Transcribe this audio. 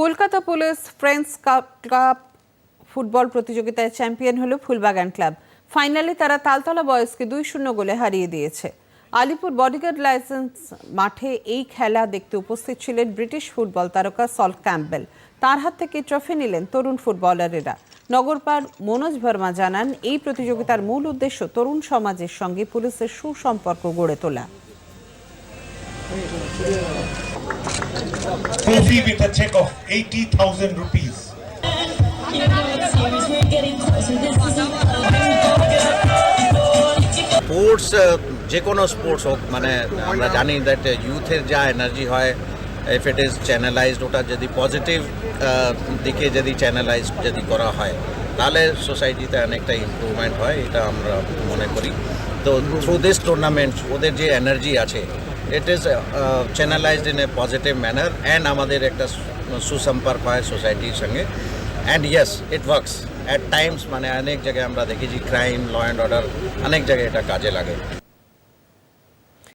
Kolkata police friends cup cup football প্রতিযোগিতায় champion হলো ফুলবাগান club. ফাইনালে তারা তালতলা বয়সকে দুই শূন্য গোলে হারিয়ে দিয়েছে। আলিপুর বডিগার্ড লাইসেন্স মাঠে এই খেলা দেখতে উপস্থিত ছিলেন ব্রিটিশ ফুটবল তারকা সল ক্যাম্পবেল। তার হাত থেকে ট্রফি নিলেন তরুণ ফুটবলারেরা। নগরপাল মনোজ ভার্মা জানান, এই প্রতিযোগিতার মূল উদ্দেশ্য তরুণ সমাজের সঙ্গে পুলিশের সুসম্পর্ক গড়ে তোলা। Trophy with a check of 80,000 rupees. Sports যে কোনো স্পোর্টস হোক মানে আমরা জানি দ্যাট ইউথের যা এনার্জি হয় ইফ ইট ইজ চ্যানেলাইজড ওটা যদি পজিটিভ দিকে যদি চ্যানেলাইজ যদি করা হয় তাহলে সোসাইটিতে অনেকটা ইমপ্রুভমেন্ট হয় এটা আমরা মনে করি তো থ্রু দিস টুর্নামেন্ট ওদের যে এনার্জি আছে it is channelized in a positive manner and আমাদের একটা সুসম্পর্ক হয় সোসাইটির সঙ্গে and yes it works at times মানে অনেক জায়গায় আমরা দেখেছি ক্রাইম ল অ্যান্ড অর্ডার অনেক জায়গায় এটা কাজে লাগে